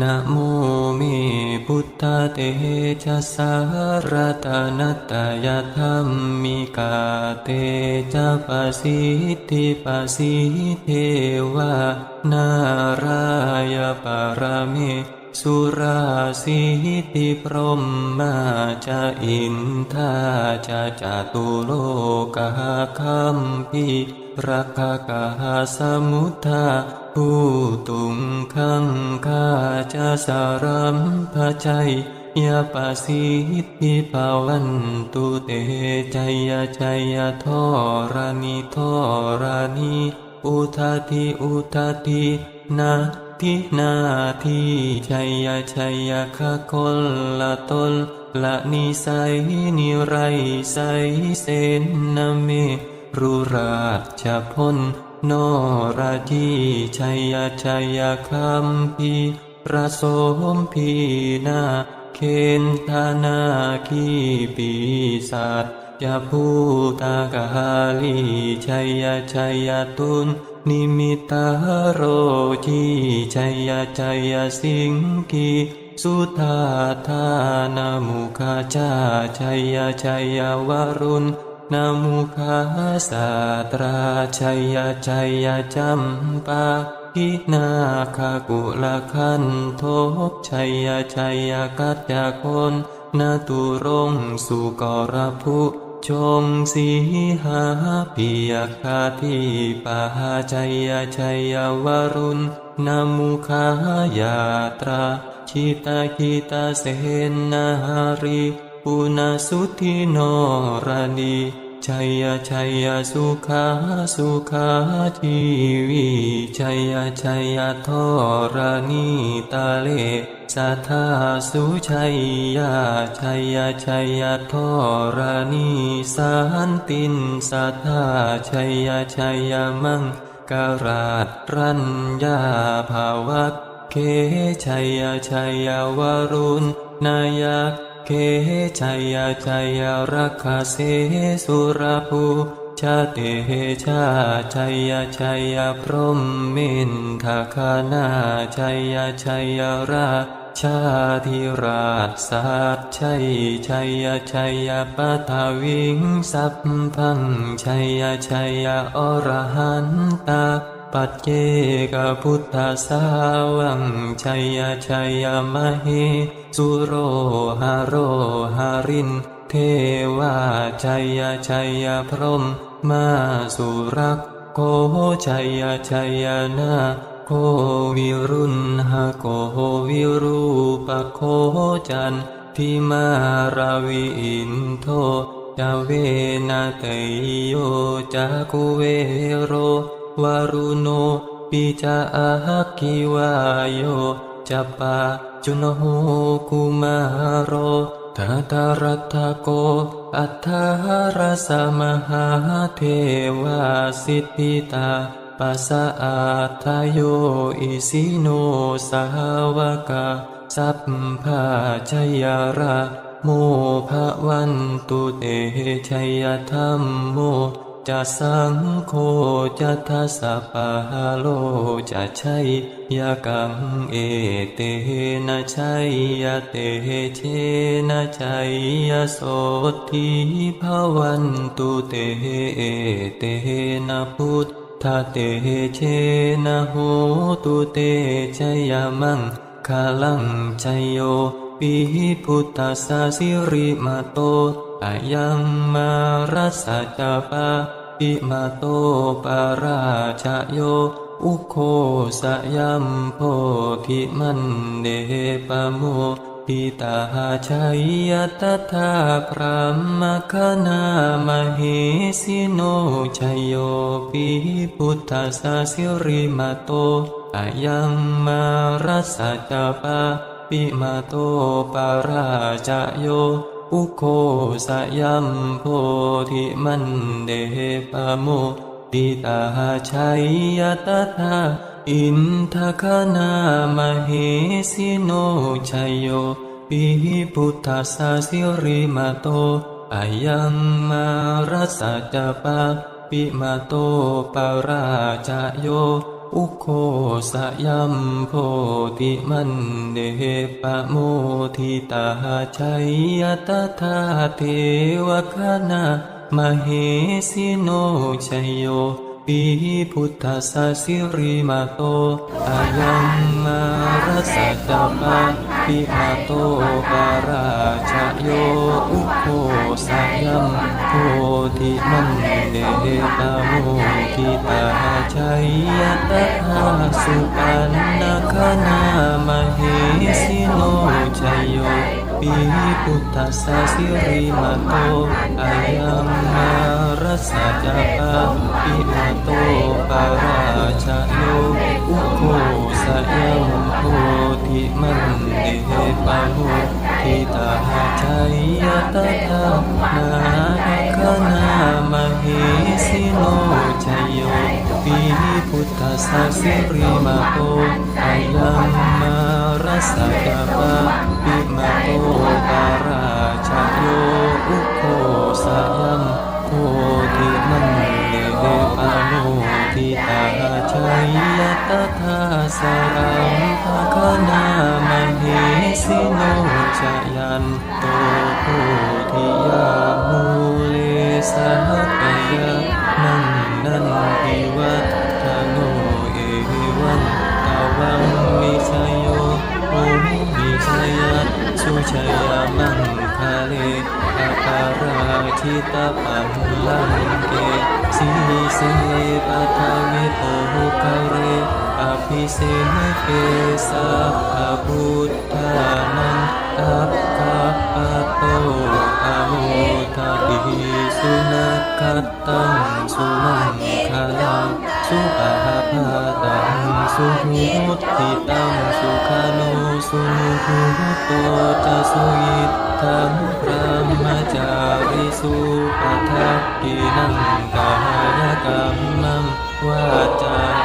นะโมเมพุทธเตชะสารตนัตยธรรมมิกาเตจปะสิทธิปะสิเทวานารายปารเมสุราสิติพรหมมาจะอินทาจะจตุโลกาคัมพี รักกาสมุทาผู้ตุงขังคาจะสารัมพชัยยาปสิทธิภาวันตุเตจยาใจยาทอรานิทอรานิอุทาทิอุทาทินาทินาทีชัยยชัยยคะคนละตนละนิสัยนิไรใสเสนนเม รุราชพลนราจีชัยยชัยคัมพีประสมพีนาเคนธานาคีปีศาจยาภูตากาลีชัยยชัยตุนนิมิตาโรจีชัยยชัยสิงกีสุธาธานามุขจาชัยยชัยวรุณ นามุขาสาตราชัยยชัยจัมปาพินาคากุลคันโทชัยยชัยกัจจคนนาตุรงสุกรภุชงสีหาปิยคาทิปาชัยยชัยวรุณนามุขายาตราชิตาคิตาเสนาหาริ ปุณสุทิโนรานีชัยยชัยยสุขาสุขาชีวีชัยยชัยยทอรานีตาเลสัทธาสุชัยยาชัยยชัยยทอรานีสันตินสัทธาชัยยชัยยมังการาตรัญญาภาวักเคชัยยชัยยวรุณนายัก เคชัยยชัยรักขเสสุรภูชาเตชาชัยยชัยพรหมมินทาคานาชัยยชัยราชาธิราชสัตชัยชัยชัยปัทวิงสัพพังชัยชัยอรหันตา ปัจเจกพุทธสาวังชัยชัยมเหสุโรหาโรหาริน เทวาชัยชัยพรหมมาสุรักโกชัยชัยนาโควิรุณหโกวิรูปโคจันทิมาราวิอินโทจาเวนะเตโยจากุเวโร วารุโน ปิจาอาคิวายโยจัปปาจุนโหกุมาโรทาตารัตโก อัฏฐารสมหาเทวาสิทธิตาปัสสะอาทายโยอิสิโนสาวกาสัพพาชยาระโมภะวันตุเตชัยธรรมโม จะสังโฆจะทัสสะปะโลจะชัยยกังเอเตนะชัยยเตเชนะชัยยโสทิภาวันตุเตเอเตนะพุทธาเตเชนะโหตุเตชยมังคาลังชัยโยปิพุทธสาสิริมาโต อายังมารัสะจาปาปิมาโตปาราชโย อุโคสยัมโพธิมันเดปโมปิตาชัยยตถาพระมคณามเหสิโนชยโยปิพุทธาสาสิริมาโตอายังมารัสสะจาปาปิมาโตปาราชโย อุโคสยัมโพธิมันเดปโมปิตาชัยยตถาอินทคณามเหสิโนชัยโยปิพุทธาสาสิริมาโตอายังมารัสสะจปาปิมาโตปาราชโย อุโคสยัมโพธิมันเดปะโมทิตาชัยยตถาเทวคณามเหสิโนชัยโยปีพุทธสสิริมาโตอายังมารัสตาปะปิมาโตปาราชโยอุโค สัมโพธิมันเดตาโมทิตาชัยยตถาสุปันนาคนามเหสิโนชัยโยปีพุทธสสิริมาโตอายังมารัสจาปปิมาโตปาราชโยอุโคสยังโพธิมันเดปะโมทิตาชัยยตถานา คณามเหสิโนชัยโยปีพุทธสสิริมาโตอายังมารัสจาปะปิมาโตปาราชโยอุโคสยังโพธิมันเดเดปาโนทิตาชัยยตถาสรังภาคณามเหสิโนชยันโตโพธิยามู เลสหกยานังนันทิวัฒโนเอวันตาวังมิชยโยโอมิชยัตสุชยามังคาเลอาปาราชิตา ปักสีเสปะทาวิโตกาเรอภิเสเกสาภาพุทธานังอัปาปะโตอะโมทาปิสุนักขัตตังสุมังคาลังสุอาภาตังสุหุติตังสุขานุสุหุโตจะสุยิทังพระมจาริสุปทักกินังกายกรรมังวาจา